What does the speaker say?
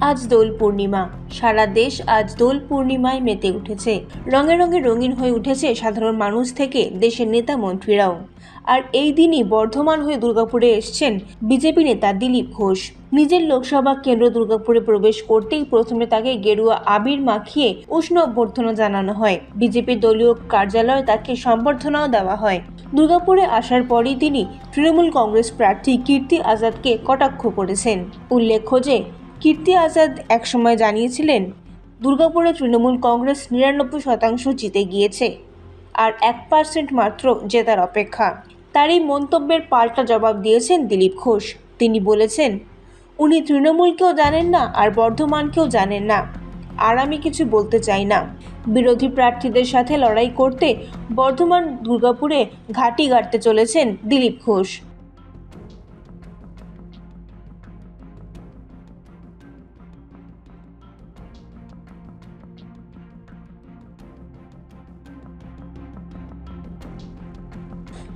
আজ দোল পূর্ণিমা। সারা দেশ আজ দোল পূর্ণিমায় মেতে উঠেছে। রঙে রঙে রঙিন হয়ে উঠেছে সাধারণ মানুষ থেকে দেশের নেতা মন্ত্রীরাও। আর এই দিনই বর্ধমান হয়ে দুর্গাপুরে এসছেন বিজেপি নেতা দিলীপ ঘোষ। নিজের লোকসভা কেন্দ্র দুর্গাপুরে প্রবেশ করতেই প্রথমে তাকে গেরুয়া আবির মাখিয়ে উষ্ণ অভ্যর্থনা জানানো হয়। বিজেপির দলীয় কার্যালয়ে তাকে সম্বর্ধনাও দেওয়া হয়। দুর্গাপুরে আসার পরই তিনি তৃণমূল কংগ্রেস প্রার্থী কীর্তি আজাদকে কটাক্ষ করেছেন। উল্লেখ্য যে কীর্তি আজাদ একসময় জানিয়েছিলেন, দুর্গাপুরে তৃণমূল কংগ্রেস নিরানব্বই শতাংশ জিতে গিয়েছে আর এক পার্সেন্ট মাত্র জেতার অপেক্ষা। তার এই মন্তব্যের পাল্টা জবাব দিয়েছেন দিলীপ ঘোষ। তিনি বলেছেন, উনি তৃণমূলকেও জানেন না আর বর্ধমানকেও জানেন না। আর আমি কিছু বলতে চাই না। বিরোধী প্রার্থীদের সাথে লড়াই করতে বর্ধমান দুর্গাপুরে ঘাঁটি গাড়তে চলেছেন দিলীপ ঘোষ।